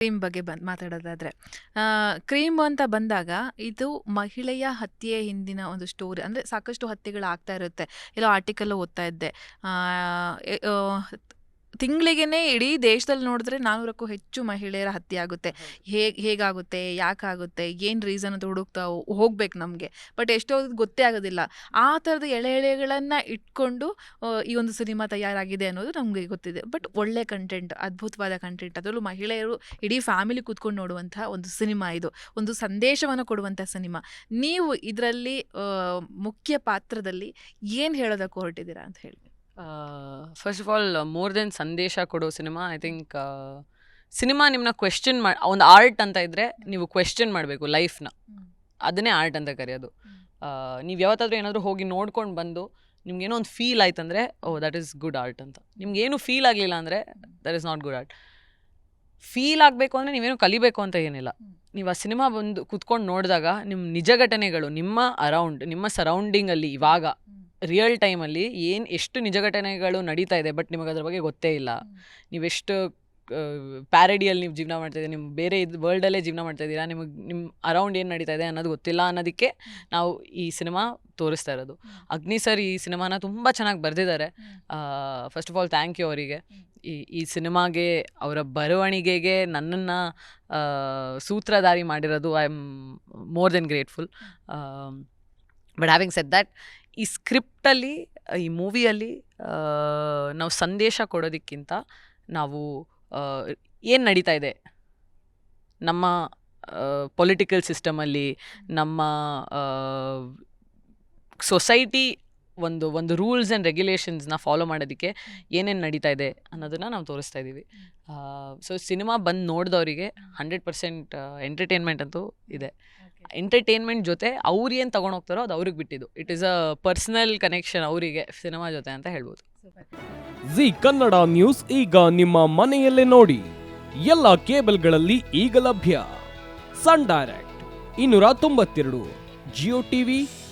Cream ಬಗ್ಗೆ ಬಂದು ಮಾತಾಡೋದಾದರೆ. Cream ಅಂತ ಬಂದಾಗ ಇದು ಮಹಿಳೆಯ ಹತ್ಯೆ ಹಿಂದಿನ ಒಂದು ಸ್ಟೋರಿ. ಅಂದರೆ ಸಾಕಷ್ಟು ಹತ್ಯೆಗಳು ಆಗ್ತಾ ಇರುತ್ತೆ. ಎಲ್ಲೋ ಆರ್ಟಿಕಲ್ ಓದ್ತಾ ಇದ್ದೆ. ತಿಂಗಳಿಗೆನೆ ಇಡೀ ದೇಶದಲ್ಲಿ ನೋಡಿದ್ರೆ ನಾನೂರಕ್ಕೂ ಹೆಚ್ಚು ಮಹಿಳೆಯರ ಹತ್ಯೆ ಆಗುತ್ತೆ. ಹೇಗೆ, ಹೇಗಾಗುತ್ತೆ, ಯಾಕಾಗುತ್ತೆ, ಏನು ರೀಸನ್ ಅಂತ ಹುಡುಕ್ತಾ ಹೋಗ್ಬೇಕು ನಮಗೆ. ಬಟ್ ಎಷ್ಟೋ ಗೊತ್ತೇ ಆಗೋದಿಲ್ಲ. ಆ ಥರದ ಎಳೆ ಎಳೆಗಳನ್ನು ಇಟ್ಕೊಂಡು ಈ ಒಂದು ಸಿನಿಮಾ ತಯಾರಾಗಿದೆ ಅನ್ನೋದು ನಮಗೆ ಗೊತ್ತಿದೆ. ಬಟ್ ಒಳ್ಳೆ ಕಂಟೆಂಟ್ ಅದ್ಭುತವಾದ ಕಂಟೆಂಟ್ ಅದರಲ್ಲೂ ಮಹಿಳೆಯರು ಇಡೀ ಫ್ಯಾಮಿಲಿ ಕೂತ್ಕೊಂಡು ನೋಡುವಂತಹ ಒಂದು ಸಿನಿಮಾ ಇದು. ಒಂದು ಸಂದೇಶವನ್ನು ಕೊಡುವಂಥ ಸಿನಿಮಾ. ನೀವು ಇದರಲ್ಲಿ ಮುಖ್ಯ ಪಾತ್ರದಲ್ಲಿ ಏನು ಹೇಳೋದಕ್ಕೆ ಹೊರಟಿದ್ದೀರಾ ಅಂತ ಹೇಳಿ. First of all more than ಸಂದೇಶ ಕೊಡೋ ಸಿನಿಮಾ ಐ ಥಿಂಕ್ ಸಿನಿಮಾ ನಿಮ್ಮನ್ನ ಕ್ವೆಶ್ಚನ್ ಮಾಡಿ ಒಂದು ಆರ್ಟ್ ಅಂತ ಇದ್ದರೆ ನೀವು ಕ್ವೆಶ್ಚನ್ ಮಾಡಬೇಕು ಲೈಫ್ನ ಅದನ್ನೇ ಆರ್ಟ್ ಅಂತ ಕರೆಯೋದು. ನೀವು ಯಾವತ್ತಾದರೂ ಏನಾದರೂ ಹೋಗಿ ನೋಡ್ಕೊಂಡು ಬಂದು ನಿಮ್ಗೇನೋ ಒಂದು ಫೀಲ್ ಆಯ್ತಂದ್ರೆ oh that is good art ಅಂತ. ನಿಮ್ಗೇನು ಫೀಲ್ ಆಗಲಿಲ್ಲ ಅಂದರೆ that is not good art feel ಆಗಬೇಕು ಅಂದರೆ ನೀವೇನು ಕಲಿಬೇಕು ಅಂತ ಏನಿಲ್ಲ. ನೀವು ಆ ಸಿನಿಮಾ ಬಂದು ಕುತ್ಕೊಂಡು ನೋಡಿದಾಗ ನಿಮ್ಮ ನಿಜ ಘಟನೆಗಳು ನಿಮ್ಮ ಅರೌಂಡ್ ನಿಮ್ಮ ಸರೌಂಡಿಂಗಲ್ಲಿ ಇವಾಗ ರಿಯಲ್ ಟೈಮಲ್ಲಿ ಏನು ಎಷ್ಟು ನಿಜ ಘಟನೆಗಳು ನಡೀತಾ ಇದೆ ಬಟ್ ನಿಮಗೆ ಅದ್ರ ಬಗ್ಗೆ ಗೊತ್ತೇ ಇಲ್ಲ. ನೀವೆಷ್ಟು ಪ್ಯಾರಡಿಯಲ್ಲಿ ನೀವು ಜೀವನ ಮಾಡ್ತಾ ಇದ್ದೀರಾ ನಿಮ್ಮ ಬೇರೆ ಇದು ವರ್ಲ್ಡಲ್ಲೇ ಜೀವನ ಮಾಡ್ತಾ ಇದ್ದೀರಾ ನಿಮಗೆ ನಿಮ್ಮ ಅರೌಂಡ್ ಏನು ನಡೀತಾ ಇದೆ ಅನ್ನೋದು ಗೊತ್ತಿಲ್ಲ ಅನ್ನೋದಕ್ಕೆ ನಾವು ಈ ಸಿನಿಮಾ ತೋರಿಸ್ತಾ ಇರೋದು. ಅಗ್ನಿ ಸರ್ ಈ ಸಿನಿಮಾನ ತುಂಬ ಚೆನ್ನಾಗಿ ಬರೆದಿದ್ದಾರೆ. First of all thank you ಅವರಿಗೆ. ಈ ಈ ಸಿನಿಮಾಗೆ ಅವರ ಬರವಣಿಗೆಗೆ ನನ್ನನ್ನು ಸೂತ್ರಧಾರಿ ಮಾಡಿರೋದು I am more than grateful but having set that ಈ ಸ್ಕ್ರಿಪ್ಟಲ್ಲಿ, ಈ ಮೂವಿಯಲ್ಲಿ ನಾವು ಸಂದೇಶ ಕೊಡೋದಕ್ಕಿಂತ ನಾವು ಏನು ನಡೀತಾ ಇದೆ? ನಮ್ಮ ಪೊಲಿಟಿಕಲ್ ಸಿಸ್ಟಮಲ್ಲಿ ನಮ್ಮ ಸೊಸೈಟಿ ಒಂದು ಒಂದು ರೂಲ್ಸ್ ಆ್ಯಂಡ್ ರೆಗ್ಯುಲೇಷನ್ಸ್ನ ಫಾಲೋ ಮಾಡೋದಕ್ಕೆ ಏನೇನು ನಡೀತಾ ಇದೆ ಅನ್ನೋದನ್ನು ನಾವು ತೋರಿಸ್ತಾ ಇದ್ದೀವಿ. ಸೊ ಸಿನಿಮಾ ಬಂದು ನೋಡಿದವರಿಗೆ ಹಂಡ್ರೆಡ್ ಪರ್ಸೆಂಟ್ ಎಂಟರ್ಟೈನ್ಮೆಂಟ್ ಅಂತೂ ಇದೆ. ಎಂಟರ್ಟೈನ್ಮೆಂಟ್ ಜೊತೆ ಅವ್ರು ಏನು ತೊಗೊಂಡೋಗ್ತಾರೋ ಅದು ಅವ್ರಿಗೆ ಬಿಟ್ಟಿದ್ದು. It is a personal connection ಅವರಿಗೆ ಸಿನಿಮಾ ಜೊತೆ ಅಂತ ಹೇಳ್ಬೋದು. ಜಿ ಕನ್ನಡ ನ್ಯೂಸ್ ಈಗ ನಿಮ್ಮ ಮನೆಯಲ್ಲೇ ನೋಡಿ. ಎಲ್ಲ ಕೇಬಲ್ಗಳಲ್ಲಿ ಈಗ ಲಭ್ಯ. ಸನ್ ಡೈರೆಕ್ಟ್ ಇನ್ನೂರ ತೊಂಬತ್ತೆರಡು ಜಿಯೋ ಟಿವಿ